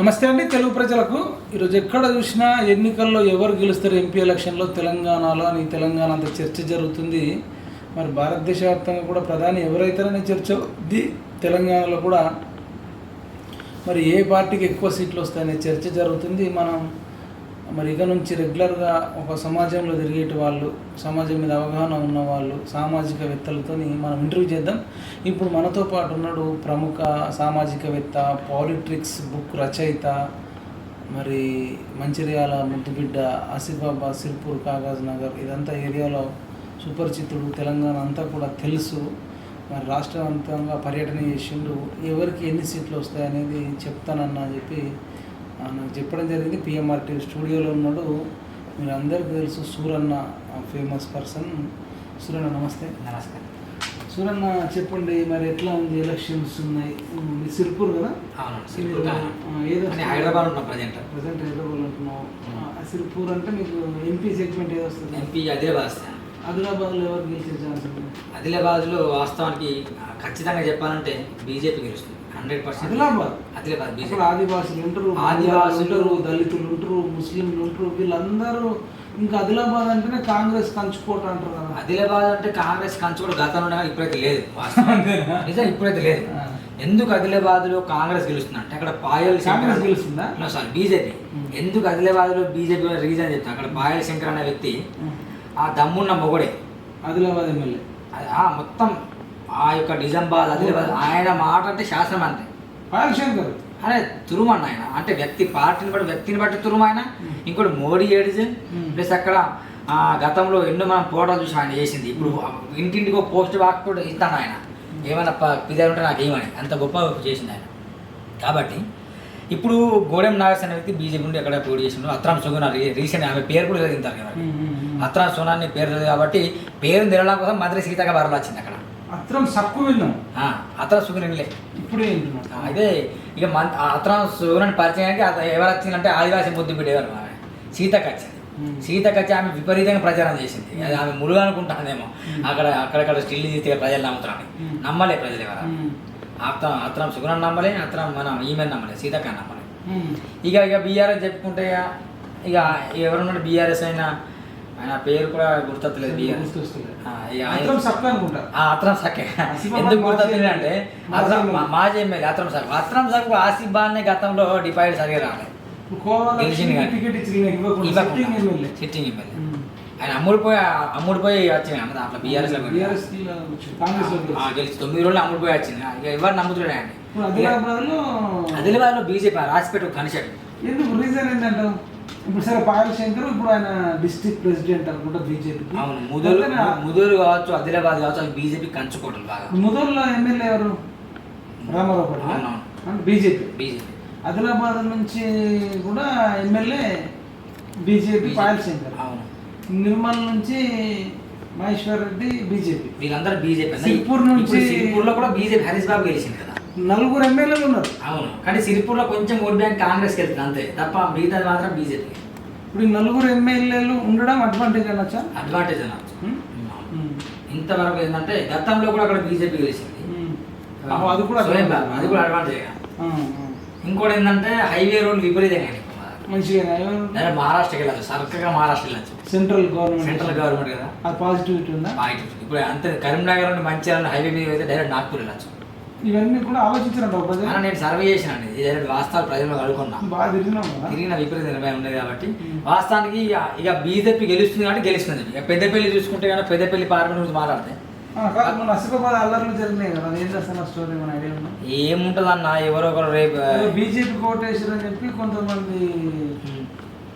నమస్తే అండి తెలుగు ప్రజలకు. ఈరోజు ఎక్కడ చూసినా ఎన్నికల్లో ఎవరు గెలుస్తారు ఎంపీ ఎలక్షన్లో? తెలంగాణలో అని తెలంగాణ అంత చర్చ జరుగుతుంది. మరి భారతదేశ వ్యాప్తంగా కూడా ప్రధాని ఎవరైతారనే చర్చ ఉంది తెలంగాణలో కూడా. మరి ఏ పార్టీకి ఎక్కువ సీట్లు వస్తాయనే చర్చ జరుగుతుంది. మనం మరి ఇక నుంచి రెగ్యులర్గా ఒక సమాజంలో తిరిగేటి వాళ్ళు సమాజం మీద అవగాహన ఉన్న వాళ్ళు సామాజికవేత్తలతో మనం ఇంటర్వ్యూ చేద్దాం. ఇప్పుడు మనతో పాటు ఉన్నాడు ప్రముఖ సామాజికవేత్త పాలిట్రిక్స్ బుక్ రచయిత మరి మంచిర్యాల ముద్దుబిడ్డ ఆసిఫాబాద్ సిర్పూర్ కాగజ్ నగర్ ఇదంతా ఏరియాలో సుపరిచితుడు తెలంగాణ అంతా కూడా తెలుసు. మరి రాష్ట్రవంతంగా పర్యటన చేసిండు. ఎవరికి ఎన్ని సీట్లు వస్తాయనేది చెప్తానన్నా చెప్పి నాకు చెప్పడం జరిగింది. పిఎంఆర్టీ స్టూడియోలో ఉన్నాడు. మీరు అందరికీ తెలుసు సూరన్న ఫేమస్ పర్సన్ సూరన్న నమస్తే. నమస్కారం. సూరన్న చెప్పండి మరి ఎట్లా ఉంది? ఎలక్షన్స్ ఉన్నాయి. మీ సిర్పూర్ కదా? ఏదో హైదరాబాద్ ఉన్నాం ప్రజెంట్ ప్రజెంట్ హైదరాబాద్ ఉంటున్నావు ఆ, సిర్పూర్ అంటే మీకు ఎంపీ సెగ్మెంట్ ఏదో వస్తుంది. ఎంపీ ఆదిలాబాద్ వస్తాను ఆదిలాబాద్లో ఎవరు గెలిచే ఛాన్స్ ఉంది? ఆదిలాబాద్లో వాస్తవానికి ఖచ్చితంగా చెప్పాలంటే బీజేపీ గెలుస్తుంది. హండ్రెడ్ పర్సెంట్ ఆదిలాబాద్ ఆదిలాబాద్ ఆదివాసులు ఉంటారు ఆదివాసులు ఉంటారు దళితులు ఉంటారు ముస్లింలు ఉంటారు వీళ్ళందరూ ఇంకా ఆదిలాబాద్ అంటేనే కాంగ్రెస్ కంచుకోట అంటారు కదా. ఆదిలాబాద్ అంటే కాంగ్రెస్ కంచు కూడా గతంలో ఇప్పుడైతే లేదు. నిజం ఇప్పుడైతే లేదు. ఎందుకు ఆదిలాబాద్లో కాంగ్రెస్ గెలుస్తుంది అంటే అక్కడ పాయల్ కాంగ్రెస్ గెలుస్తుందా? Sorry BJP. ఎందుకు ఆదిలాబాద్లో బీజేపీ రీజన్ చెప్తాను అక్కడ పాయల్ శంకర్ అనే వ్యక్తి ఆ దమ్మున్న మొగుడే. ఆదిలాబాద్ ఎమ్మెల్యే. మొత్తం ఆ యొక్క నిజామాబాద్ ఆదిలాబాద్ ఆయన మాట అంటే శాసనం అంతే. పాయల్ శంకర్ అరే తురుమన్న ఆయన. అంటే వ్యక్తి పార్టీని బట్టి వ్యక్తిని బట్టి తురుము ఆయన. ఇంకోటి మోడీ Hmm. ప్లస్ అక్కడ ఆ, గతంలో ఎన్నో మనం పోరాటాలు చూసి ఆయన చేసింది. ఇప్పుడు ఇంటింటికి ఒక పోస్ట్ బాక్ కూడా ఇస్తాను ఆయన. ఏమైనా పిల్లలు ఉంటే నాకు ఏమని. అంత గొప్ప చేసింది ఆయన. కాబట్టి ఇప్పుడు గోడెం నాగేశ్ అనే వ్యక్తి బీజేపీ నుండి ఎక్కడ పోటీ చేసిండు? అత్రాం సుగుణ రీసెంట్ ఆమె పేరు కూడా తింటారు కదా అత్రాం సోనాన్ని పేరు తెలియదు కాబట్టి పేరు తెలడం కోసం మంత్రి సీతగా వరలు వచ్చింది అక్కడ అత్రం సక్కు విన్నాం. ఆ, అత్రాం సుగుణలే ఇప్పుడే అదే ఇక మన అతను సూర్యుని పరిచయానికి ఎవరు వచ్చిందంటే ఆదివాసి ముద్దు బిడ్డేవారు ఆమె సీతకు వచ్చింది. సీతకు వచ్చి ఆమె విపరీతంగా ప్రచారం చేసింది. అది ఆమె ములుగు అనుకుంటానేమో అక్కడ అక్కడక్కడ స్టిల్ తీస్తే ప్రజలు నమ్ముతారని. Hmm. నమ్మలే ప్రజలు ఎవరు? అత్రం అత్రం సుగుణం నమ్మలే అత్రం మన ఈమె నమ్మలే సీతక్క నమ్మలే. ఇక ఇక బీఆర్ఎస్ చెప్పుకుంటే ఇక ఇక ఎవరున్నాడు బీఆర్ఎస్ అయినా? ఆయన పేరు కూడా ఆయన- అత్రం ఆసిఫాబాద్ ఎందుకు గుర్తొచ్చింది అంటే అత్రం మాజీ ఎమ్మెల్యే అత్రం సఖ అత్రం సఖ ఆసిఫ్ బాల్ని గతంలో డిఫైడ్ సరిగా రాలేదు. Sitting MLA. ఆయన అమ్ముడు పోయి అమ్ముడు పోయి వచ్చింది అన్న దాంట్లో బీఆర్ఎస్లో. గెలిచి తొమ్మిది రోజులు అమ్ముడు పోయి వచ్చింది. ఇక ఎవరు నమ్ముతున్నాడు ఆయన ఇప్పుడు ఆదిలాబాద్లో ఆదిలాబాద్లో బీజేపీ రాసిపెట్టు కనిషట్ ఎందుకు? రీజన్ ఏంటంటే ఇప్పుడు సరే పాయల్ శంకర్ ఇప్పుడు ఆయన డిస్ట్రిక్ట్ ప్రెసిడెంట్ అనుకుంటా బీజేపీ అవును ముదూరు ముదూరు కావచ్చు ఆదిలాబాద్ కావచ్చు అది బీజేపీ కంచుకోవటం బాగా ముదూరులో ఎమ్మెల్యే ఎవరు? రామారావు. బీజేపీ. బీజేపీ. ఆదిలాబాద్ నుంచి కూడా ఎమ్మెల్యే బీజేపీ పాయల్ శంకర్ అవును. నిర్మల్ నుంచి మహేశ్వర్ రెడ్డి బీజేపీ. వీళ్ళందరూ బీజేపీ. సిరిపూర్ నుంచి- సిరిపూర్లో కూడా బీజేపీ హరీష్ బాబు గెలిచింది కదా. నలుగురు ఎమ్మెల్యేలు ఉన్నారు. అవును. కానీ సిరిపూర్లో కొంచెం ఓట్ బ్యాంక్ కాంగ్రెస్ వెళ్తుంది అంతే. తప్ప మిగతాది మాత్రం బీజేపీ ఇప్పుడు ఈ నలుగురు ఎమ్మెల్యేలు ఉండడం అడ్వాంటేజ్ అనొచ్చా? అడ్వాంటేజ్ అనొచ్చు. ఇంతవరకు ఏంటంటే గతంలో కూడా అక్కడ బీజేపీ గెలిచింది. అది కూడా అది కూడా అడ్వాంటేజ్. ఇంకోటి ఏంటంటే హైవే రోడ్ విపరీతంగా మంచిగా మహారాష్ట్రకి వెళ్ళచ్చు. సరకగా మహారాష్ట్ర వెళ్ళచ్చు. సెంట్రల్ గవర్నమెంట్ సెంట్రల్ గవర్నమెంట్ కదా. అది పాజిటివిటీ ఉందా? బాగా ఇప్పుడు అంతే. కరీంనగర్ నుండి మంచిర్యాల హైవే మీద అయితే డైరెక్ట్ నాగ్పూర్ వెళ్ళచ్చు. ఇవన్నీ కూడా అలా నేను సర్వే ఇది డైరెక్ట్ వాస్తవాలు ప్రజలు అడుగుకున్నా బాగా తిరిగినాం తిరిగిన విపరీత నిర్ణయం ఉండేది కాబట్టి. వాస్తవానికి ఇక బీజేపీ గెలుస్తుంది కాబట్టి గెలుస్తుంది. ఇక పెద్దపల్లి చూసుకుంటే కానీ పెద్దపల్లి పార్లమెంట్ గురించి మాట్లాడితే. ఆ, కాదు మన అసిఫాబాద్ అల్లర్లు జరిగినాయి కదా. ఏం చేస్తున్న స్టోరీ మన ఐడియా ఉందా? ఏముంటుంది అన్న ఎవరో ఒకరు రేపు బీజేపీ కోటేశ్వర్ అని చెప్పి కొంతమంది.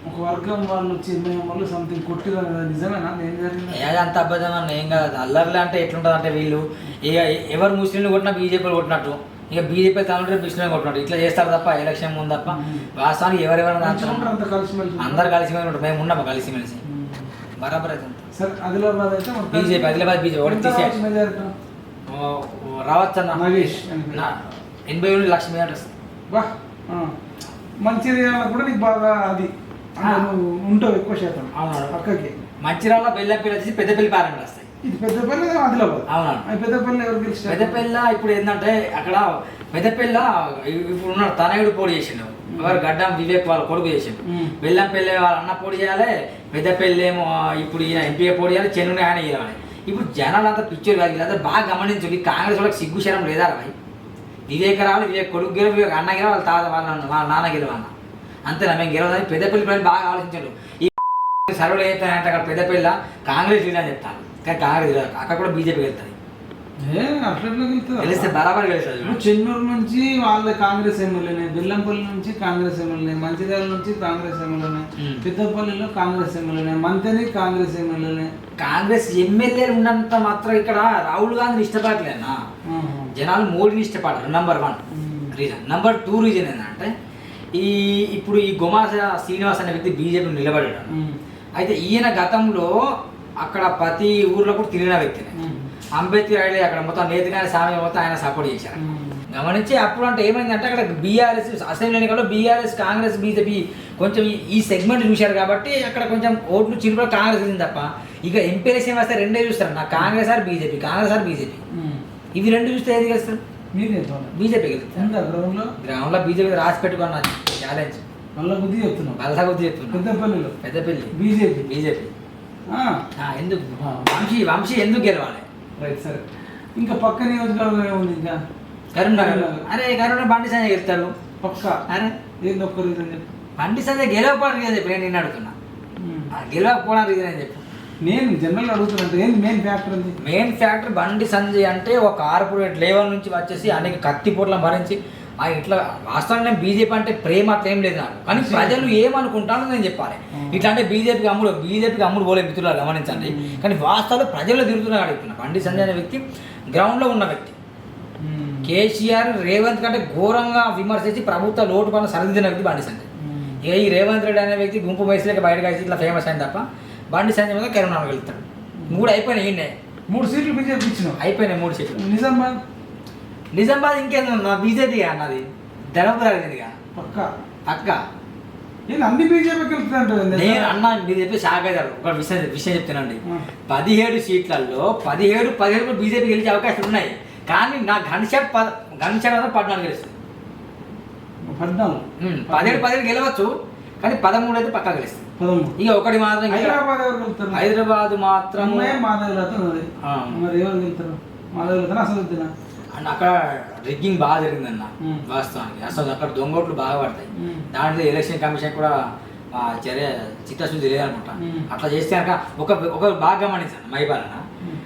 ఒక వర్గం వాళ్ళు వచ్చి మేము వాళ్ళు సంథింగ్ కొట్టిరు కదా నిజమేనా? ఏం జరిగింది? అంత అబద్ధం అన్న ఏం కాదు. అల్లర్లు అంటే ఎట్లుంటుంది అంటే వీళ్ళు ఇక ఎవరు ముస్లింలు కొట్టినా బీజేపీలు కొట్టినట్టు. ఇక బీజేపీ తమిళ ముస్లింలు కొట్టినట్టు. ఇట్లా చేస్తారు తప్ప ఎలక్షన్ ముందు తప్ప. వాస్తవానికి ఎవరెవరు అంత అందరు కలిసి ఉంటారు. మేము ఉన్నాము కలిసి మెలిసి. బరాబర్ అయితే అంత. సరే ఆదిలాబాద్ అయితే బీజేపీ, ఆదిలాబాద్ బీజేపీ, ఒకటి. రావచ్చు అన్న. నాగేష్ ఎనభై ఏడు లక్ష మీటర్స్ బా ఆ. మంచిర్యాల కూడా నీకు బాగా అది. ఉంటావు ఎక్కువ శాతం అవును. పక్కకి. మంచిర్యాల బెల్లంపల్లి వచ్చేసి పెద్దపల్లి పార్లమెంట్ వస్తాయి ఇది పెద్దపల్లి ఆదిలాబాద్. అవునవును. ఆ పెద్దపల్లి ఎవరు గెలిచారు పెద్దపల్లి ఇప్పుడు ఏంటంటే అక్కడ పెద్దపల్లి ఇప్పుడు ఉన్నాడు తనయుడు పోటీ చేసిండు. ఎవరు గడ్డం వివేక్ వాళ్ళ కొడుకు చేసిండు. బెల్లంపల్లి వాళ్ళ అన్న పోటీ చేయాలి పెద్దపల్లి ఏమో ఇప్పుడు ఈయన ఎంపీ పోటీ చేయాలి చెన్నుని ఆయన చేయాలి ఇప్పుడు జనాలు అంతా పిచ్చోరు కాదు వీళ్ళంతా బాగా గమనించండి కాంగ్రెస్ వాళ్ళకి సిగ్గు శరం లేదా భాయ్? వివేక్ కొడుకు గెలవ వివేక్ అన్న గెలవ వాళ్ళ తాత వాళ్ళ వాళ్ళ నాన్న గెలవ అన్న. అంతేనా మేము గెలవదని పెద్దపల్లి ప్రజలు బాగా ఆలోచించారు ఈ సర్వలు ఏంటంటే అక్కడ పెద్దపల్లి కాంగ్రెస్ లీడర్ అని చెప్తాను కానీ కాంగ్రెస్. అక్కడ కూడా బీజేపీ గెలుస్తుందా? గెలిస్తే బరాబర్ గెలుస్తుంది చెన్నూరు నుంచి వాళ్ళ కాంగ్రెస్ ఎమ్మెల్యేనే బెల్లంపల్లి నుంచి కాంగ్రెస్ ఎమ్మెల్యేనే మంచిర్యాల నుంచి కాంగ్రెస్ ఎమ్మెల్యేనే మ్మ్. పెద్దపల్లిలో కాంగ్రెస్ ఎమ్మెల్యేనే మంతని కాంగ్రెస్ ఎమ్మెల్యేనే కాంగ్రెస్ ఎమ్మెల్యేలు ఉన్నంత మాత్రం ఇక్కడ రాహుల్ గాంధీని ఇష్టపడలేనా ఆహా. జనాలు మోడీని ఇష్టపడరు number one. Reason number two reason ఏంటంటే ఈ ఇప్పుడు ఈ గుమాస శ్రీనివాస్ అనే వ్యక్తి బీజేపీ నిలబడాడు. అయితే ఈయన గతంలో అక్కడ ప్రతి ఊర్లో కూడా తిరిగిన వ్యక్తినే. అంబేద్కర్ ఐడి అక్కడ మొత్తం నేతగాని స్వామి మొత్తం ఆయన సపోర్ట్ చేశారు. గమనించి అప్పుడు అంటే ఏమైందంటే అక్కడ బీఆర్ఎస్ అసెంబ్లీ ఎన్నికల్లో బీఆర్ఎస్ కాంగ్రెస్ బీజేపీ కొంచెం ఈ- సెగ్మెంట్ చూశారు కాబట్టి అక్కడ కొంచెం ఓట్లు చిరుపులో కాంగ్రెస్ ఉంది తప్ప ఇక ఎంపీ ఎలక్షన్ వస్తే రెండే చూస్తారు నా Congress or BJP Congress or BJP. ఇవి రెండు చూస్తే ఏది చెప్పాలి బీజేపీ గెలుస్తారు ఉందా గ్రౌండ్లో? గ్రౌండ్లో బీజేపీ రాసి పెట్టుకున్న ఛాలెంజ్ మళ్ళా బుద్ధి చెప్తున్నాం బలసా కొద్ది చెప్తున్నా. పెద్దపల్లిలో పెద్దపల్లి బీజేపీ. బీజేపీ. ఎందుకు. వంశీ వంశీ ఎందుకు గెలవాలి? రైట్ సరే. ఇంకా పక్క నియోజకవర్గం ఏముంది ఇంకా? కరీంనగర్. అరే కరీంనగర్ బండి సంజయ్ గెలుస్తారు పక్క. అరే. ఏంది ఒక్క రీజన్ చెప్పు? బండి సంజయ్ గెలవకపోవడానికి రీజన్ చెప్పి నేను నిన్ను అడుగుతున్నా. గెలవకపోవడానికి రీజన్ అని చెప్పు నేను జనరల్ అడుగుతున్నట్టు ఏంది మెయిన్ ఫ్యాక్టర్ ఉంది మెయిన్ ఫ్యాక్టర్ బండి సంజయ్ అంటే ఒక కార్పొరేట్ లెవెల్ నుంచి వచ్చేసి అనేక కత్తిపోట్లను భరించి ఆయన ఇట్లా వాస్తవానికి నేను బీజేపీ అంటే ప్రేమ అట్లా ఏం లేదు నాకు. కానీ ప్రజలు ఏమనుకుంటారో నేను చెప్పాలి. ఇట్లా అంటే బీజేపీకి అమ్ముడు బీజేపీకి అమ్ముడు పోలే మిత్రులు గమనించండి. కానీ వాస్తవాలు ప్రజలు తిరుగుతున్నాడు అడుగుతున్నా బండి సంజయ్ అనే వ్యక్తి గ్రౌండ్లో ఉన్న వ్యక్తి. కేసీఆర్ రేవంత్ కంటే ఘోరంగా విమర్శించి ప్రభుత్వ లోటు పనులు సరిదిద్దిన వ్యక్తి బండి సంజయ్. ఈ రేవంత్ రెడ్డి అనే వ్యక్తి గుంపు వయసులోకి బయటకు వచ్చి ఇట్లా ఫేమస్ అయింది తప్ప బండి సంజయ్ మీద కరీంనగర్ వెళ్తాడు మూడు అయిపోయినాయి ఈయనే మూడు సీట్లు బీజేపీ ఇచ్చినావు. అయిపోయినాయి మూడు సీట్లు. నిజామాబాద్? నిజామాబాద్ ఇంకేందో బీజేపీ అన్నది? ధర్మపురం అడిగిందిగా. పక్క. అక్క ఏంది అన్ని బీజేపీకి వెళ్తుందంట నేను అన్న మీరు చెప్పి షాక్ అవుతారు ఒక విషయం విషయం చెప్తున్నాండి పదిహేడు సీట్లలో పదిహేడు పదిహేడు కూడా బీజేపీ గెలిచే అవకాశాలు ఉన్నాయి. కానీ నా ఘనశాప్ పద ఘనశాప్ పద్నాలుగు గెలుస్తుంది. పద్నాలుగు. పదిహేడు పదిహేడు గెలవచ్చు. కానీ పదమూడు అయితే పక్కా గెలుస్తుంది. ఇక ఒకటి మాత్రం హైదరాబాద్ ఎవరు వెళ్తారు హైదరాబాద్ మాత్రం మాధవ్ ఆ. మరి ఎవరు వెళ్తారు మాధవ్ వెళ్తారా అసలు వెళ్తారా అండ్ అక్కడ రిగ్గింగ్ బాగా జరిగిందన్న. వాస్తవానికి అసలు అక్కడ దొంగోట్లు బాగా పడతాయి. దాంట్లో ఎలక్షన్ కమిషన్ కూడా చర్య చిత్తశుద్ధి లేదనుకుంటా. అట్లా చేస్తే కనుక ఒక ఒక బాగా గమనించాను మైపాలన ఉమ్.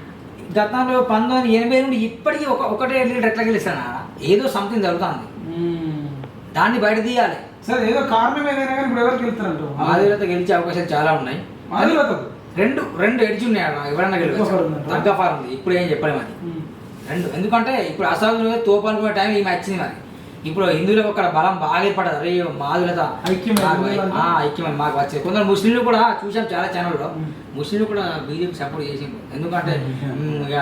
గతంలో పంతొమ్మిది ఎనభై నుండి ఇప్పటికీ ఒక ఒకటే లీడర్ ఎట్లా గెలుస్తాను ఏదో సంథింగ్ జరుగుతుంది. దాన్ని బయట తీయాలి సరే ఏదో కారణం ఏదైనా కానీ ఇప్పుడు ఎవరికి వెళ్తారంట మాధురత గెలిచే అవకాశాలు చాలా ఉన్నాయి. మాధవతకు రెండు రెండు ఎడ్జ్ ఉన్నాయి ఆడ. ఎవరన్నా ఉందంటారా? తగ్గ ఫార్ ఉంది. ఇప్పుడు ఏం చెప్పలేము అది. రెండు ఎందుకంటే ఇప్పుడు అసలు తోపు అనుకునే టైం ఈమె వచ్చింది మరి. ఇప్పుడు హిందువులకు ఒక బలం బాగా ఏర్పడదు అరే మాధులత ఐక్యం మాకు- వచ్చేది కొందరు ముస్లింలు కూడా చూసాం చాలా ఛానల్లో. ముస్లింలు కూడా బీజేపీ సపోర్ట్ చేసిండ్రు. ఎందుకంటే ఇక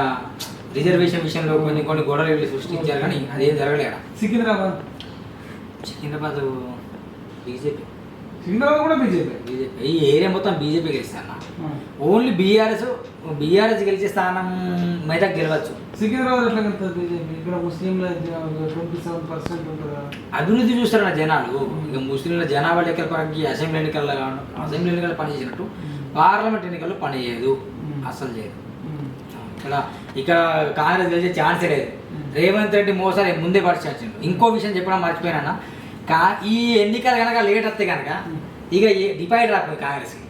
రిజర్వేషన్ విషయంలో కొన్ని కొన్ని గొడవలు సృష్టించారు కానీ అదేం జరగలేడ సికింద్రాబాద్? సికింద్రాబాద్ బీజేపీ. సికింద్రాబాద్ కూడా బీజేపీ. బీజేపీ. ఈ ఏరియా మొత్తం బీజేపీ గెలుస్తాను ఓన్లీ బీఆర్ఎస్ బీఆర్ఎస్ గెలిచే స్థానం మీద గెలవచ్చు. సికింద్రాబాద్ ఎట్లా బీజేపీ? ఇక్కడ ముస్లింల ట్వంటీ సెవెన్ పర్సెంట్ అభివృద్ధి చూస్తారు నా జనాలు? ఇక ముస్లింల జనాభా లెక్కల పరంగా అసెంబ్లీ ఎన్నికల్లో అసెంబ్లీ ఎన్నికల్లో పని చేసినట్టు పార్లమెంట్ ఎన్నికల్లో పని చేయదు. అసలు చేయదు. ఇక్కడ ఇక్కడ కాంగ్రెస్ గెలిచే ఛాన్సే లేదు. రేవంత్ రెడ్డి మోసారి ముందే పరిచయించిండు ఇంకో విషయం చెప్పడం మర్చిపోయినా కా ఈ ఎన్నికలు కనుక లేట్ వస్తే కనుక ఇక డిపైడ్ రాకపోయి కాంగ్రెస్కి.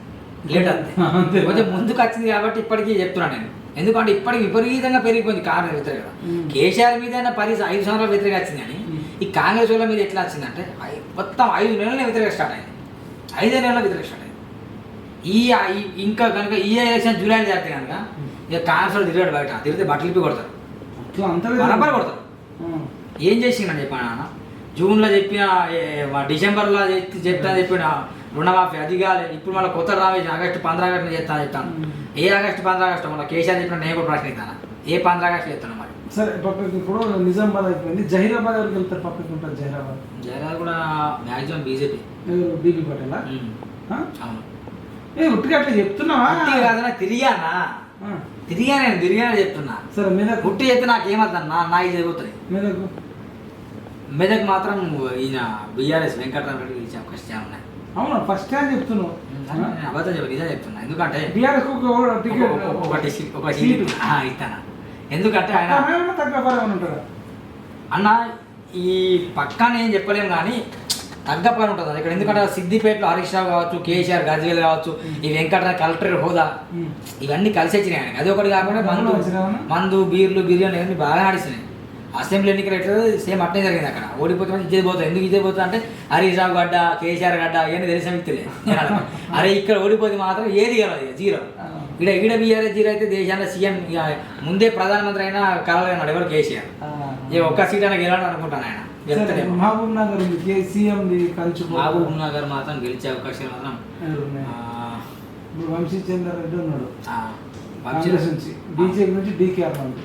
లేట్. వస్తే. కొంచెం ముందుకు వచ్చింది కాబట్టి ఇప్పటికీ చెప్తున్నాను నేను. ఎందుకంటే ఇప్పటికి విపరీతంగా పెరిగిపోయింది కాంగ్రెస్ వ్యతిరేకత. కేసీఆర్ మీద పది ఐదు సంవత్సరాల వ్యతిరేక వచ్చింది కానీ మ్మ్. ఈ కాంగ్రెస్ వాళ్ళ మీద ఎట్లా వచ్చిందంటే మొత్తం ఐదు నెలల వ్యతిరేక స్టార్ట్ అయింది. ఐదే నెలల వ్యతిరేక స్టార్ట్ అయింది. ఈ ఇంకా కనుక ఈ ఎలక్షన్ జూలైలో జరిగితే కనుక ఇక కాంగ్రెస్ వాళ్ళు తిరిగాడు బయట. తిరిగితే బట్టలు ఇప్పి కొడతారు. అంత బరాబర్ కొడతారు. ఏం చేసిండని చెప్పాను నాన్న? జూన్లో చెప్పిన డిసెంబర్లో చెప్తే చెప్పిన రుణమాఫీ అది కాదు ఇప్పుడు మళ్ళీ కొత్త రావేసి ఆగస్టు పంద్ర ఆగస్టు చేస్తా చెప్తాను. ఏ ఆగస్టు పంద్ర ఆగస్టు మన కేసీఆర్ చెప్పిన నేను కూడా ప్రశ్న ఇస్తాను ఏ పంద్ర ఆగస్టు చేస్తాను మరి? సరే పక్కకి ఇప్పుడు నిజామాబాద్ అయిపోయింది. జహీరాబాద్ ఎవరికి వెళ్తారు పక్కకి ఉంటుంది జహీరాబాద్? జగన్ కూడా మ్యాక్సిమం బీజేపీ. బీబీ పటేలా? అవును. ఏ ఉట్టిగా అట్లా చెప్తున్నావా? కాదన్నా తిరిగానా. తిరిగా నేను తిరిగానే చెప్తున్నా. సరే మెదక్ పుట్టి చెప్తే నాకు ఏమవుతుంది నా నా ఇది జరుగుతుంది మెదక్ మెదక్ మాత్రం ఈయన బీఆర్ఎస్ వెంకటరామరెడ్డి గెలిచే అవకాశం ఉన్నాయి అవును ఫస్ట్ టైం చెప్తున్నావు. నేను అబద్ధం చెప్పి నిజం చెప్తున్నా. ఎందుకంటే బీఆర్ఎస్ ఒక ఒక- సీటు. ఇస్తాను? ఎందుకంటే ఆయన అన్న ఈ పక్కన ఏం చెప్పలేము కానీ తగ్గ పని ఉంటుంది. ఇక్కడ ఎందుకంటే సిద్దిపేటలో హరీష్ రావు కావచ్చు కేసీఆర్ గజ్వేల్ కావచ్చు ఈ వెంకటరావు కలెక్టర్ హోదా. ఇవన్నీ కలిసి వచ్చినాయి ఆయనకి. అది ఒకటి కాకుండా మందు మందు బీర్లు బిర్యానీ అన్ని బాగా నడిచినాయి అసెంబ్లీ ఎన్నికలు ఎట్లా సేమ్ అట్నే జరిగింది అక్కడ. ఓడిపోతే మాత్రం ఇదే పోతుంది ఎందుకు ఇదే పోతుంది అంటే హరీష్ రావు గడ్డ కేసీఆర్ గడ్డ ఇవన్నీ తెలిసిన వ్యక్తులే. అరే ఇక్కడ ఓడిపోతే మాత్రం ఏది గెలవదు ఇక, జీరో. ఇక్కడ ఈడ బీఆర్ఎస్ జీరో అయితే దేశాల్లో సీఎం ముందే ప్రధానమంత్రి అయినా కలగన్నాడు ఎవరు కేసీఆర్. ఏ ఒక్క సీట్ అయినా గెలవడం అనుకుంటాను ఆయన. Mahabubnagar CM Mahabubnagar మాత్రం గెలిచే అవకాశాలు మాత్రం వంశీ చంద్ర రెడ్డి ఉన్నాడు. నుంచి. బీజేపీ నుంచి డీకే అన్నాడు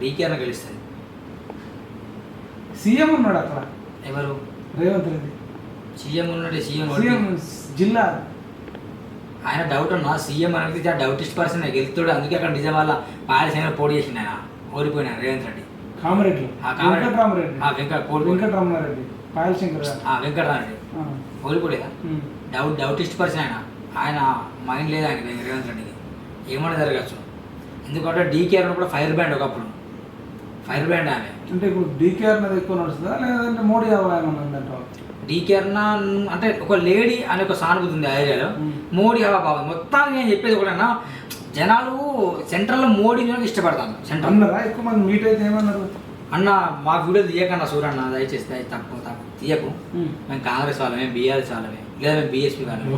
డీకేఆర్ గెలుస్తుంది సీఎం ఉన్నాడు అక్కడ. ఎవరు? రేవంత్ రెడ్డి. సీఎం ఉన్నాడు సీఎం సీఎం జిల్లా. ఆయన డౌట్ ఉన్నా సీఎం అనేది చాలా డౌటిస్ట్ పర్సన్ గెలుస్తాడు అందుకే అక్కడ నిజం వల్ల పాయలసీమ పోటీ చేసిండు ఆయన. ఓడిపోయినాడు రేవంత్ రెడ్డి. కామరెడ్డి. ఆ. వెంకటరామరెడ్డి. ఆ, వెంకట పోటీ వెంకటరమణారెడ్డి పాయల్ శంకర్ గారు. ఆ, వెంకటరామరెడ్డి. ఆ. ఓడిపోలేదా. డౌట్ డౌటిస్ట్ పర్సన్ ఆయన. ఆయన మైండ్ లేదు ఆయన రేవంత్ రెడ్డికి. ఏమైనా జరగచ్చు. ఎందుకంటే డీకేఆర్ కూడా ఫైర్ బ్యాండ్ ఒకప్పుడు. ఫైర్ బ్యాండ్ ఆమె. అంటే ఇప్పుడు డీకేఆర్ మీద ఎక్కువ నడుస్తుందా? లేదంటే మోడీ ఏమన్నా ఉందంట డీకేఆర్ అంటే ఒక లేడీ అనే ఒక సానుభూతి ఉంది ఆ ఏరియాలో. మోడీ హవా బాగుంది మొత్తానికి నేను చెప్పేది కూడా జనాలు సెంట్రల్లో మోడీని సెంటర్ సెంట్రల్. అన్నారా? ఎక్కువ మంది మీట్ అయితే ఏమన్నారు? అన్న మా వీడియో తీయకన్నా సూరన్న దయచేసి దయ తప్పు తప్పు. తీయకు. మేము. కాంగ్రెస్ వాళ్ళమే బీఆర్ఎస్ వాళ్ళమే. లేదా మేము బీఎస్పీ వాళ్ళమే.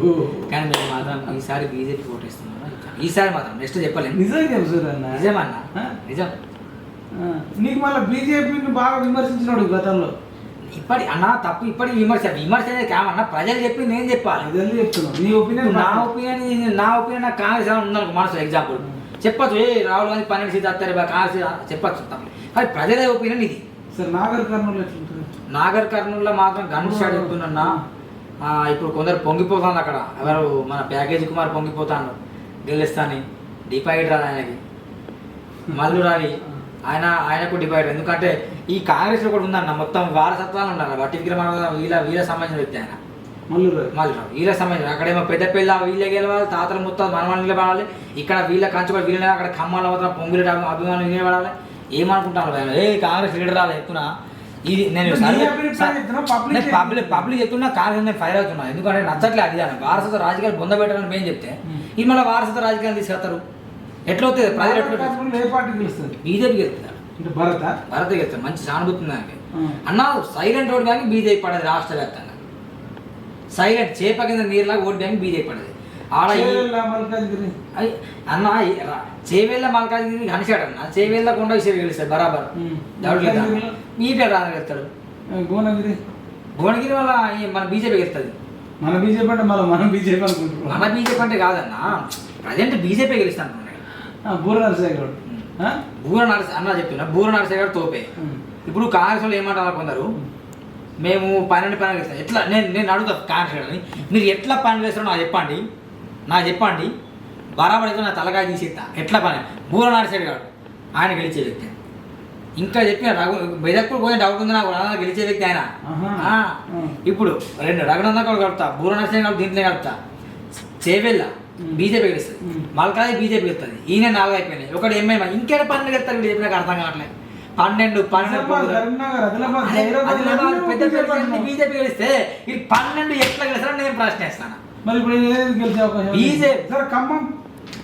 కానీ మేము మాత్రం ఈసారి బీజేపీ ఓటేస్తున్నాం ఈసారి మాత్రం. నెక్స్ట్ చెప్పలేము నిజం నిజమన్నా? నిజం. నీకు మళ్ళీ బీజేపీని బాగా విమర్శించినాడు గతంలో. ఇప్పటి అన్న తప్పు ఇప్పటి విమర్శ విమర్శ అనేది కామన్నా ప్రజలు చెప్పి నేను చెప్పాలి. అదే చెప్తున్నావు నీ ఒపీనియన్ నా ఒపీనియన్ నా ఒపీనియన్ నాకు కాంగ్రెస్ ఏమైనా ఉందనుకో మనసు ఎగ్జాంపుల్ చెప్పచ్చు ఏ రాహుల్ గాంధీ పన్నెండు సీట్లు వస్తారు కాంగ్రెస్ చెప్పచ్చు తప్ప కానీ ప్రజల ఒపీనియన్ ఇది. సరే నాగర్ కర్నూలు ఎట్లుంటుంది? నాగర్ కర్నూలులో మాత్రం గన్ షాట్ చెప్తున్నా ఇప్పుడు కొందరు పొంగిపోతుంది అక్కడ. ఎవరు మన ప్యాకేజీ కుమార్ పొంగిపోతాడు గెలుస్తాని డిపాయిడ్ రాదు ఆయనకి. మల్లు రావి. ఆయన ఆయనకు డిపాయిడ్ ఎందుకంటే ఈ కాంగ్రెస్లో కూడా ఉందన్న మొత్తం వారసత్వాలు ఉన్నారు బట్టి విక్రమ వీళ్ళ వీళ్ళ సంబంధించిన వ్యక్తి ఆయన. మళ్ళీ వీళ్ళ సంబంధించిన. అక్కడేమో పెద్ద పిల్ల వీళ్ళే గెలవాలి తాతలు మొత్తం మనవాళ్ళు నిలబడాలి. ఇక్కడ వీళ్ళ కంచుబడి వీళ్ళ అక్కడ ఖమ్మాల మాత్రం పొంగిలి అభిమానులు నిలబడాలి. ఏమనుకుంటాను ఆయన ఏ కాంగ్రెస్ లీడర్ రాలే చెప్తున్నా. ఇది నేను పబ్లిక్ పబ్లిక్ చెప్తున్నా కాంగ్రెస్ నేను ఫైర్ అవుతున్నా. ఎందుకంటే నచ్చట్లే అది వారసత్వ రాజకీయాలు బొందబెట్టాలని మేము చెప్తే. ఇది మళ్ళీ వారసత్వ రాజకీయాలు తీసుకెళ్తారు. ఎట్లా అవుతుంది ప్రజలు ఎట్లా బీజేపీ గెలుస్తారు అంటే భరత? భారత గెలుస్తారు మంచి సానుభూతి ఉంది దానికి. ఆ. అన్న సైలెంట్ ఓట్ బ్యాంక్ బీజేపీ పడేది రాష్ట్ర వ్యాప్తంగా. సైలెంట్ చేప కింద నీరులాగా ఓట్ బ్యాంక్ బీజేపీ పడేది. ఆడ అన్న చేవేళ్ళ మల్కాజ్గిరి కనిచాడు అన్న. చేవేళ్ళ కొండ విషయం గెలుస్తాడు బరాబర్. డౌట్ లేదా? గెలుస్తాడు. భువనగిరి భువనగిరి వల్ల మన బీజేపీ గెలుస్తుంది. మన బీజేపీ అంటే మళ్ళీ మనం బీజేపీ అనుకుంటున్నాం. మన బీజేపీ అంటే కాదన్న. ప్రజెంట్ బీజేపీ గెలుస్తాను. బూర గౌడ్ ఆ? బూర నరస అన్న చెప్తున్నా బూర నరసయ్య తోపే. ఇప్పుడు కాంగ్రెస్ వాళ్ళు ఏమంటారు కొందరు? మేము పన్నెండు పనులు చేస్తాం. ఎట్లా? నేను నేను అడుగుతా కాంగ్రెస్ మీరు ఎట్లా పనులు చేస్తారో నాకు చెప్పండి. నాకు చెప్పండి. బరాబర్ అయితే నా తలకాయ తీసేస్తా ఎట్లా పని? బూర నరసయ్య గారు ఆయన గెలిచే వ్యక్తి. ఇంకా చెప్పిన రఘు మెదక్ కూడా కొంచెం డౌట్ ఉంది నాకు? రఘునందన్ గెలిచే వ్యక్తి ఆయన. ఇప్పుడు రెండు రఘునందన్ కూడా కలుపుతా. బూర నరసయ్య గారు దీంట్లో కలుపుతా చేవెళ్ళ. బీజేపీ గెలుస్తుంది. ఉమ్. మల్కాది బీజేపీ గెలుస్తుంది. ఈయన నాలుగు అయిపోయినాయి ఒకటి ఎంఐఎం ఇంకేడ పన్నెండు గెలుస్తారు వీడు చెప్పినాక అర్థం కావట్లేదు పన్నెండు పన్నెండు బీజేపీ గెలిస్తే ఈ పన్నెండు ఎట్లా గెలుస్తారో నేను ప్రశ్నిస్తాను మరి ఇప్పుడు గెలిచే అవకాశం? బీజేపీ. సరే ఖమ్మం.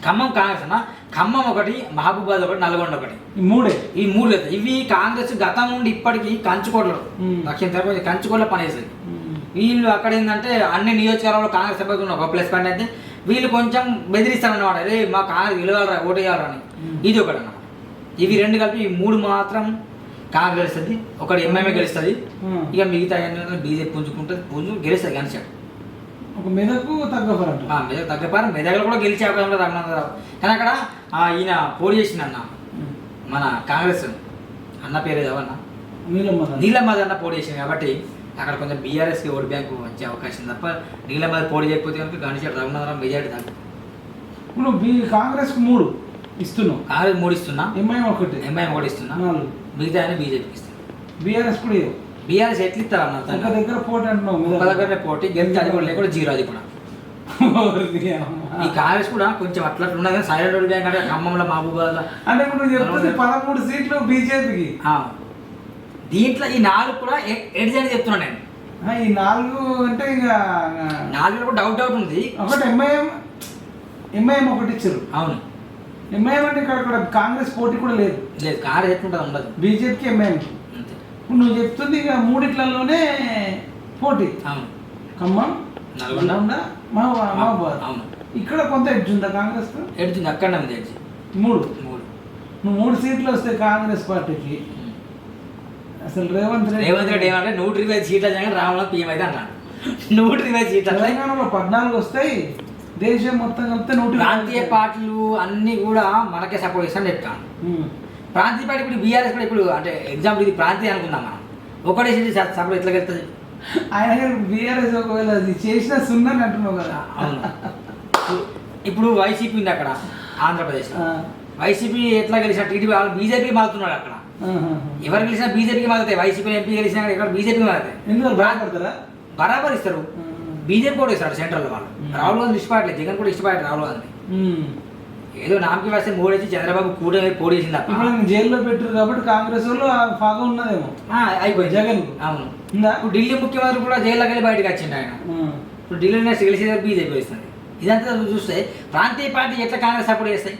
ఖమ్మం కాంగ్రెస్ అన్న. ఖమ్మం ఒకటి మహబూబాద్ ఒకటి నల్గొండ ఒకటి. ఈ మూడే? ఈ మూడు లేదు ఇవి కాంగ్రెస్ గతం నుండి ఇప్పటికీ కంచుకోటలు. లక్ష్యం తిరుపతి కంచుకోట్ల పనిచేస్తుంది. వీళ్ళు అక్కడ ఏంటంటే అన్ని నియోజకవర్గాల్లో కాంగ్రెస్ ఉన్న ఒక ప్లస్ పాయింట్ అయితే. వీళ్ళు కొంచెం బెదిరిస్తారన్నమాట. రే మా కాంగ్రెస్ గెలవాలరా ఓటు అని. Hmm. ఇది ఒకటి అన్నమాట ఇవి రెండు కలిపి ఈ మూడు మాత్రం కాంగ్రెస్ గెలుస్తుంది ఒకటి ఎంఐఎం గెలుస్తుంది. ఇక మిగతా అన్ని బీజేపీ పుంజుకుంటుంది పుంజు గెలుస్తుంది కనిచాడు ఒక మెదకు తగ్గఫరంట మెదక్ తగ్గపారు మెదక్లో కూడా గెలిచే అవకాశం ఉంటుంది రఘునందరావు కానీ అక్కడ ఈయన పోటీ చేసిండు అన్న మన కాంగ్రెస్ అన్న పేరు ఏదవన్నా నీలమ్మ నీలమ్మది అన్న పోటీ చేసింది కాబట్టి అక్కడ కొంచెం బీఆర్ఎస్కి ఓటు బ్యాంకు వచ్చే అవకాశం తప్ప నీలమ్మది పోటీ చేయకపోతే కనుక గణేష్ రఘునందరావు మెజార్టీ తగ్గు ఇప్పుడు బీ కాంగ్రెస్ మూడు ఇస్తున్నావు కాంగ్రెస్ మూడు ఇస్తున్నా? ఎంఐఎం ఒకటి. ఎంఐఎం ఒకటి ఇస్తున్నా? మిగతా ఆయన బీజేపీకి ఇస్తున్నా. బీఆర్ఎస్ కూడా. బీఆర్ఎస్ ఎట్లా ఇస్తారు అన్న ఒక? దగ్గర పోటీ అంటున్నావు ఒక మీద దగ్గరనే పోటీ గెలిచి అది కూడా లేకుండా జీరో అది కూడా. ఈ కాంగ్రెస్ కూడా కొంచెం అట్లా ఉన్నది కానీ సైలెంట్ బ్యాంక్ అంటే ఖమ్మంలో మహబూబాద్ అంటే ఇప్పుడు చెప్తుంది పదమూడు సీట్లు బీజేపీకి దీంట్లో ఈ నాలుగు కూడా ఎడిజైన్ చెప్తున్నాను నేను. ఈ నాలుగు అంటే ఇక నాలుగు కూడా డౌట్ డౌట్ ఉంది. ఒకటి ఎంఐఎం ఎంఐఎం ఒకటి ఇచ్చారు. అవును. ఎంఐఎం అంటే ఇక్కడ ఇక్కడ కాంగ్రెస్ పోటీ కూడా లేదు. లేదు కాంగ్రెస్ ఎట్లుంటుంది ఉండదు. బీజేపీకి ఎంఐఎం నువ్వు చెప్తుంది ఇక మూడిట్లలోనే పోటీ. అవును. ఖమ్మం నల్గొండ. మహబూబాద్. అవును. ఇక్కడ కొంత ఎడ్జ్ ఉందా కాంగ్రెస్ ఎడుతుంది అక్కడ ఉంది ఎడ్జి. మూడు. మూడు. నువ్వు మూడు సీట్లు వస్తే కాంగ్రెస్ పార్టీకి. అసలు రేవంత్ రెడ్డి రేవంత్ రెడ్డి ఏమంటే నూట ఇరవై సీట్ల జగన్ రావడం పిఎం అయితే అన్నాడు. నూట ఇరవై సీట్ల తెలంగాణలో పద్నాలుగు వస్తాయి. దేశం మొత్తం కలిపితే నూట ప్రాంతీయ పార్టీలు అన్ని కూడా మనకే సపోర్ట్ ఇస్తాను చెప్తాను. ప్రాంతీయ పార్టీ ఇప్పుడు బీఆర్ఎస్ కూడా ఇప్పుడు అంటే ఎగ్జాంపుల్ ఇది ప్రాంతీయ అనుకుందాం మనం. ఒకటే సీట్ సపోర్ట్ ఎట్లా వెళ్తుంది ఆయన బీఆర్ఎస్ ఒకవేళ అది చేసినా సున్నని అంటున్నావు కదా. అవును. ఇప్పుడు వైసీపీ ఉంది అక్కడ ఆంధ్రప్రదేశ్ వైసీపీ ఎట్లా గెలిచిన టీడీపీ బీజేపీకి మారుతున్నాడు అక్కడ. ఎవరు గెలిచినా బీజేపీకి మారుతాయి. వైసీపీ ఎంపీ గెలిచినా ఇక్కడ బీజేపీకి మారుతాయి. ఎందుకు భయపడతారా బరాబర్ ఇస్తారు బీజేపీ కూడా ఇస్తారు సెంట్రల్ వాళ్ళు. రాహుల్ గాంధీ ఇష్టపడలేదు జగన్ కూడా ఇష్టపడలేదు రాహుల్ గాంధీ. ఏదో నామకి వస్తే మూడేసి చంద్రబాబు కూటమి ఇప్పుడు ఆయన జైల్లో పెట్టారు కాబట్టి కాంగ్రెస్ వాళ్ళు ఫాగా ఉన్నదేమో. అయిపోయింది. జగన్. అవును. ఇప్పుడు ఢిల్లీ ముఖ్యమంత్రి కూడా జైల్లోకి వెళ్ళి బయటకు వచ్చిండు ఆయన. ఇప్పుడు ఢిల్లీ నెక్స్ట్ గెలిచేది బీజేపీ వస్తుంది. ఇదంతా చూస్తే ప్రాంతీయ పార్టీ ఎట్లా కాంగ్రెస్ సపోర్ట్ చేస్తాయి?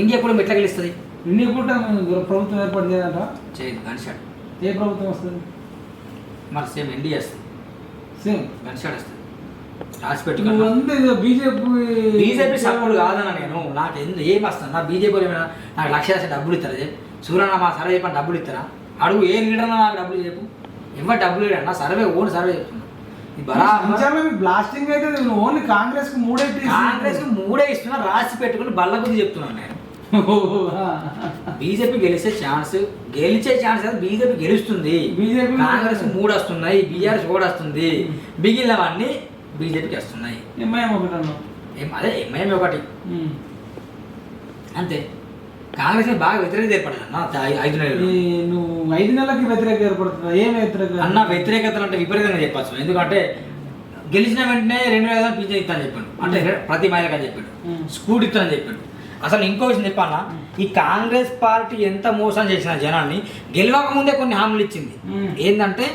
ఇండియా కూడా ఎట్లా గెలుస్తుంది. ఇండియా కూడా ప్రభుత్వం ఏర్పాటు చేయాలంట? చేయదు గన్షాట్. ఏ ప్రభుత్వం వస్తుంది? మరి సేమ్ ఇండియా వస్తుంది. సేమ్? గన్షాట్ వస్తుంది. రాసి నువ్వు పెట్టుకున్నా అంతే బీజేపీ బీజేపీ సపోర్ట్ కాదన్న నేను. నాకు ఎందు ఏం వస్తుంది? నా బీజేపీ ఏమైనా నాకు లక్ష డబ్బులు ఇస్తారా? సూర్యన్న మా సర్వే చెప్పని డబ్బులు ఇస్తారా? అడుగు ఏ లీడర్ నాకు డబ్బులు చెప్పు. ఎవరు డబ్బులు ఇవ్వడు నా సర్వే ఓన్ సర్వే చెప్తున్నా. ఇది బరాబర్ బ్లాస్టింగ్ అయితే ఓన్లీ కాంగ్రెస్కు మూడే కాంగ్రెస్కి మూడే ఇస్తున్నా రాసి పెట్టుకుని బల్ల కొద్ది చెప్తున్నాను నేను. బీజేపీ గెలిచే ఛాన్స్ గెలిచే ఛాన్స్ అయితే బీజేపీ గెలుస్తుంది. BJP కాంగ్రెస్ మూడు వస్తున్నాయి బీఆర్ఎస్ కూడా వస్తుంది మిగిలినవన్నీ బీజేపీకి వస్తున్నాయి. ఎంఐఎం ఒకటి అదే ఎంఐఎం ఒకటి. అంతే. కాంగ్రెస్ బాగా వ్యతిరేకత ఏర్పడింది ఐదు నెలలు. నువ్వు ఐదు నెలలకి వ్యతిరేక ఏర్పడుతుందా? ఏం వ్యతిరేక అన్న వ్యతిరేకతలు అంటే విపరీతంగా చెప్పచ్చు. ఎందుకంటే గెలిచిన వెంటనే రెండు వేల పింఛన్ ఇస్తాను చెప్పాడు. అంటే ప్రతి మహిళకి అని చెప్పాడు. స్కూటీ ఇస్తానని చెప్పాడు. అసలు ఇంకో విషయం చెప్పాలా ఈ కాంగ్రెస్ పార్టీ ఎంత మోసం చేసిన జనాన్ని గెలవక ముందే కొన్ని హామీలు ఇచ్చింది. ఏంటంటే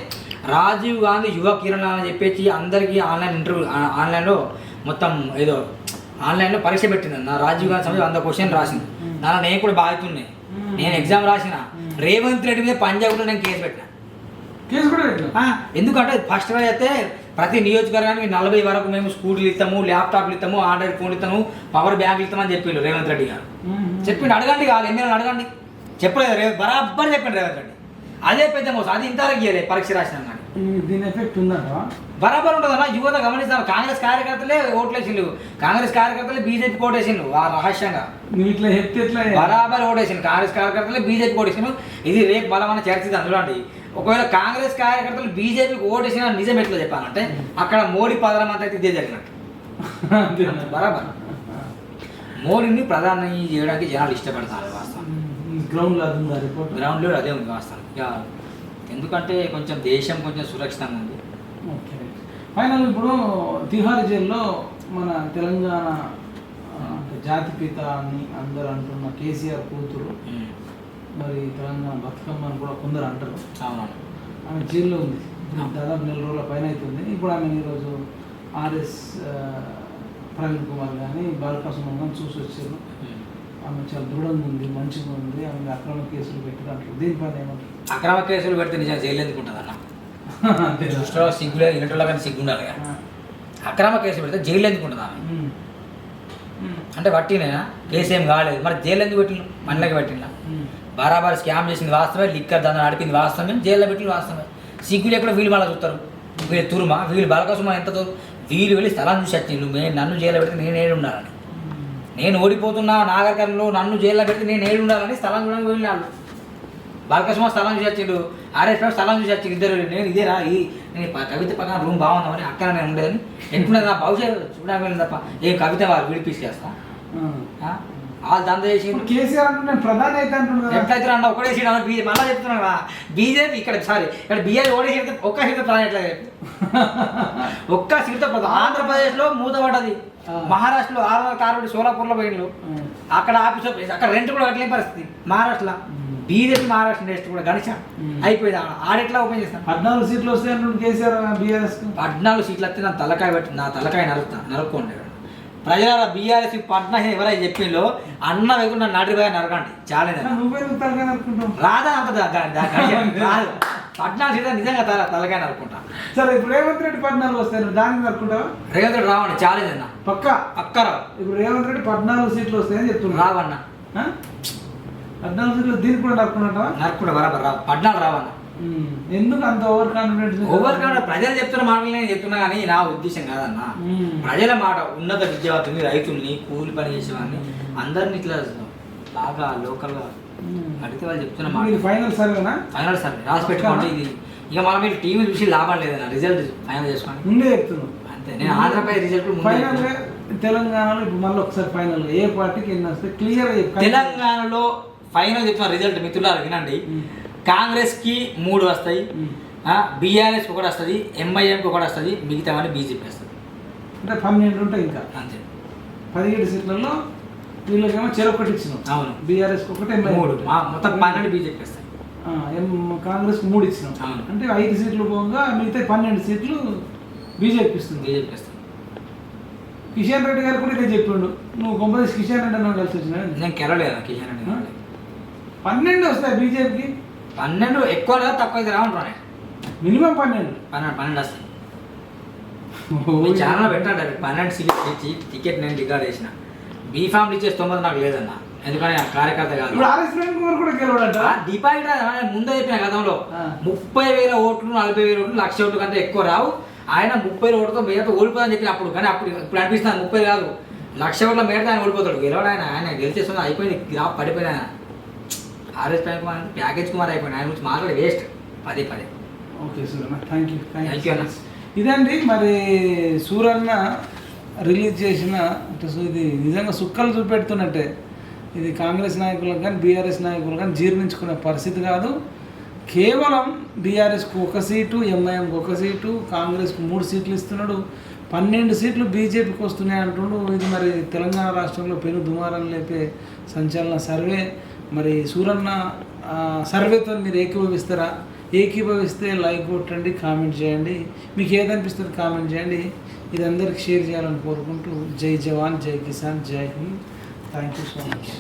రాజీవ్ గాంధీ యువ కిరణ్ అని చెప్పేసి అందరికీ ఆన్లైన్ ఇంటర్వ్యూ ఆన్లైన్లో మొత్తం ఏదో ఆన్లైన్లో పరీక్ష పెట్టింది నా రాజీవ్ గాంధీ సమయం వంద క్వశ్చన్ రాసింది. నాన్న నేను కూడా బాగుతున్నాయి. నేను ఎగ్జామ్ రాసిన. రేవంత్ రెడ్డి మీద పంజాబ్లో నేను కేసు పెట్టిన కేసు కూడా ఎందుకంటే ఫస్ట్ అయితే ప్రతి నియోజకవర్గానికి నలభై వరకు మేము స్కూటీలు ఇస్తాము ల్యాప్టాప్లు ఇస్తాము ఆండ్రాయిడ్ ఫోన్లు ఇస్తాము పవర్ బ్యాంకులు ఇస్తామని చెప్పిండు రేవంత్ రెడ్డి గారు. చెప్పిండు అడగండి కాదు ఎమ్మెల్యేని అడగండి. చెప్పలేదు రేవంత్ బరాబర్ చెప్పిండు రేవంత్ రెడ్డి. అదే పెద్ద మోసం అది ఇంతవరకు ఇయ్యలే పరీక్ష రాసిన కానీ. దీని ఎఫెక్ట్ ఉందంట బరాబర్ ఉంటుందన్న యువత గమనిస్తాను కాంగ్రెస్ కార్యకర్తలే ఓట్లేసిండు కాంగ్రెస్ కార్యకర్తలే బీజేపీ ఓటేసిండు ఆ రహస్యంగా. ఇట్లా చెప్తే బరాబర్ ఓటేసిండు కాంగ్రెస్ కార్యకర్తలే బీజేపీ ఓటేసిండు ఇది రేపు బలమైన చర్చ అందులో అండి. ఒకవేళ కాంగ్రెస్ కార్యకర్తలు బీజేపీకి ఓటేసిన నిజం ఎట్లా చెప్పాలంటే అక్కడ మోడీ ప్రధానమంత్రి అయితే ఇదే జరిగినట్టు? బరాబర్. మోడీని ప్రధాని చేయడానికి జనాలు ఇష్టపడతారు వాస్తవం. ఉమ్, గ్రౌండ్లో అది ఉందా రిపోర్ట్ గ్రౌండ్లో అదే ఉంది వాస్తవం. ఇక ఎందుకంటే కొంచెం దేశం కొంచెం సురక్షితంగా ఉంది. ఓకే. ఫైనల్ ఇప్పుడు తిహార్ జైల్లో మన తెలంగాణ జాతిపిత అని అందరు అంటున్న కేసీఆర్ కూతురు. మరి తెలంగాణ బతుకమ్మ అని కూడా కొందరు అంటారు. అవునవును ఆమె జైల్లో ఉంది. దాదాపు నెల రోజుల పైన అవుతుంది. ఇప్పుడు ఆమె ఈరోజు ఆర్ఎస్ ప్రవీణ్ కుమార్ కానీ బాలకృష్ణ కానీ చూసి వచ్చారు. ఆమె చాలా దృఢంగా ఉంది మంచిగా ఉంది. ఆమె అక్రమ కేసులు పెట్టారు అంటారు దీనిపైన ఏమంటారు? అక్రమ కేసులు పెడితే నిజం జైలు ఎందుకు ఉంటుంది అన్న? దృష్టిలో సిగ్గులే ఇలాంటి కానీ సిగ్గు ఉండాలి. అక్రమ కేసు పెడితే జైలు ఎందుకు ఉంటుంది ఆమె. అంటే పట్టినేనా కేసు ఏం కాలేదు. మరి జైలు ఎందుకు పెట్టిన మనలోకి పెట్టిన. బరాబర్ స్కామ్ చేసింది వాస్తవమే లిక్కర్ దాన్ని నడిపింది వాస్తవమే జైల్లో పెట్టింది వాస్తవమే. సిగ్గులు ఎక్కడ వీళ్ళు మళ్ళీ చూస్తారు? వీళ్ళు తురుమా? వీళ్ళు బలకసుమా ఎంత వీళ్ళు వెళ్ళి స్థలం చూసి వచ్చిండు మే- నన్ను జైల్లో పెడితే నేను ఏడు ఉండాలని. నేను ఓడిపోతున్నా నాగరికంలో నన్ను జైల్లో పెడితే నేను ఏడు ఉండాలని స్థలం చూడడానికి వెళ్ళినాడు బాలకృష్ణ స్థలం చూసి వచ్చిండు. ఆర్ఎస్ స్థలం చూసి వచ్చిండు. ఇద్దరు నేను ఇదేరా ఈ నేను కవిత పక్కన రూమ్ బాగుందామని అక్కడ నేను ఉండేదని. ఎట్టుకున్నది నా భవిష్యత్తు? చూడడానికి వెళ్ళింది తప్ప. ఏ కవిత వారు విడిపించేస్తా ఆ. వాళ్ళు దంద చేసి కేసీఆర్ అంటే నేను ప్రధాని అయితే అంటున్నాను ఎట్లయితే అన్న ఒకటే సీట్ అన్న బీజేపీ మళ్ళీ చెప్తున్నాను బీజేపీ ఇక్కడ సారీ ఇక్కడ ఒకటే సీట్ ఒక్క సీట్ ప్రధాని ఎట్లా ఒక్క సీట్తో ప్రధాని ఆంధ్రప్రదేశ్లో మూతపడ్డది ఆ. మహారాష్ట్రలో ఆరు వందల కార్బడి సోలాపూర్లో పోయిండ్రు ఉమ్. అక్కడ ఆఫీస్ అక్కడ రెంట్ కూడా కట్టలేని పరిస్థితి. మహారాష్ట్రలో. బీజేపీ మహారాష్ట్ర నెక్స్ట్ కూడా గణించ. అయిపోయింది ఆడ. ఆడెట్లా ఓపెన్ చేస్తాను పద్నాలుగు సీట్లు వస్తాయి కేసీఆర్ బీఆర్ఎస్ పద్నాలుగు సీట్లు వస్తే నా తలకాయ పెట్టి నా తలకాయ నరుకుతా నరుక్కోండి. ప్రజల బీఆర్ఎస్ పద్నాలుగు ఎవరైతే చెప్పిందో అన్న వేకుండా నడిపోయా నరకండి. చాలా రాదా అంత రాదు. పద్నాలుగు సీట్లు నిజంగా తల తలకాయ నరుకుంటా సరే ఇప్పుడు రేవంత్ రెడ్డి పద్నాలుగు వస్తాయి దానికి అనుకుంటావా రేవంత్ రెడ్డి రావండి ఛాలెంజ్ అన్న? పక్కా? అక్కరావు ఇప్పుడు రేవంత్ రెడ్డి పద్నాలుగు సీట్లు వస్తాయని చెప్తున్నా రావన్న. పద్నాలుగు సీట్లు దీనికి కూడా అనుకున్నట్టవా నరుకుంటా బరాబర్ రావు. పద్నాలుగు రావన్న. ఎందుకు అంత ఓవర్ కాన్ఫిడెన్స్ ఓవర్ కాదు ప్రజలు చెప్తున్న మాటలు నేను చెప్తున్నా కానీ నా ఉద్దేశం కాదన్న. మ్మ్. ప్రజల మాట ఉన్నత విద్యావంతుల్ని రైతుల్ని కూలి పని చేసేవాడిని అందరిని ఇట్లా బాగా లోకల్గా అడిగితే వాళ్ళు చెప్తున్న మాట. ఫైనల్ సర్వేనా ఫైనల్ సార్ రాసి పెట్టుకోండి. ఇది ఇక మనం మీరు టీవీ చూసి లాభం లేదన్న రిజల్ట్ ఫైనల్ చేసుకోండి. ముందే చెప్తున్నావు అంతే నేను ఆంధ్రప్రదేశ్ రిజల్ట్ ఫైనల్. తెలంగాణలో ఇప్పుడు మళ్ళీ ఒకసారి ఫైనల్ ఏ పార్టీకి ఎన్ని వస్తాయి క్లియర్ తెలంగాణలో ఫైనల్ చెప్తున్న రిజల్ట్ మిత్రులారు వినండి. మ్మ్. కాంగ్రెస్కి మూడు వస్తాయి బీఆర్ఎస్ ఒకటి వస్తుంది ఎంఐఎంకి ఒకటి వస్తుంది మిగతావన్నీ బీజేపీ వస్తుంది. అంటే పన్నెండు ఉంటాయి ఇంకా. అంతే. పదిహేడు సీట్లలో వీళ్ళకేమో చెరొకటి ఇచ్చినాం. అవును. బీఆర్ఎస్ ఒకటి ఎంఐ మూడు. మొత్తం పన్నెండు బీజేపీ వస్తాయి. కాంగ్రెస్ మూడు ఇచ్చినాం. అవును. అంటే ఐదు సీట్లు పోగా మిగతా పన్నెండు సీట్లు బీజేపీ ఇస్తుంది బీజేపీ వస్తుంది. కిషన్ రెడ్డి గారు కూడా ఇదే చెప్పిండు. నువ్వు గొప్పది కిషన్ రెడ్డి అన్న కలిసి వచ్చిన నేను కెలవలేదు కిషన్ రెడ్డి. పన్నెండు వస్తాయి బీజేపీకి. పన్నెండు ఎక్కువ లేదా తక్కువ అయితే రావంటున్నాను మినిమం పన్నెండు. పన్నెండు పన్నెండు వస్తాయి మీ ఛానల్ పెట్టండి పన్నెండు సీట్లు ఇచ్చి టికెట్ నేను రికార్డ్ చేసిన. బీ ఫామ్ ఇచ్చే తొమ్మిది నాకు లేదన్న. ఎందుకంటే కార్యకర్త కాదు. ఇప్పుడు ఆర్ఎస్ ప్రేమ్ కుమార్ కూడా గెలవడట? డిపాజిట్ రాదు. నేను ముందే చెప్పిన గతంలో ఆ. ముప్పై వేల ఓట్లు నలభై వేల ఓట్లు లక్ష ఓట్లు కంటే ఎక్కువ రావు. ఆయన ముప్పై ఓటుతో మేరతో ఓడిపోదని చెప్పిన అప్పుడు కానీ అప్పుడు ఇప్పుడు అనిపిస్తుంది ముప్పై కాదు. లక్ష ఓట్ల మేరతో ఆయన ఓడిపోతాడు. గెలవడు ఆయన. ఆయన గెలిచేస్తుంది అయిపోయింది. గ్రాఫ్ పడిపోయింది ఆయన. ఆర్ఎస్ ప్రేమ్ కుమార్ అంటే ప్యాకేజ్ కుమార్ అయిపోయింది ఆయన గురించి మాట్లాడి వేస్ట్. పదే పదే. Okay Suranna thank you Thank you అన్న. ఇదండి మరి సూరన్న రిలీజ్ చేసిన ఇది నిజంగా సుక్కలు చూపెడుతున్నట్టే. ఇది కాంగ్రెస్ నాయకులకు కానీ బీఆర్ఎస్ నాయకులు కానీ జీర్ణించుకునే పరిస్థితి కాదు. కేవలం బీఆర్ఎస్కు ఒక సీటు ఎంఐఎంకి ఒక సీటు కాంగ్రెస్కు మూడు సీట్లు ఇస్తున్నాడు. పన్నెండు సీట్లు బీజేపీకి వస్తున్నాయి అంటుండు. ఇది మరి తెలంగాణ రాష్ట్రంలో పెను దుమారం లేపే సంచలన సర్వే. మరి సూరన్న సర్వేతో మీరు ఏకీభవిస్తారా? ఏకీభవిస్తే లైక్ కొట్టండి కామెంట్ చేయండి. మీకు ఏదనిపిస్తుంది కామెంట్ చేయండి. ఇది అందరికి షేర్ చేయాలని కోరుకుంటూ జై జవాన్ జై కిసాన్ జై Hind. Thank you so much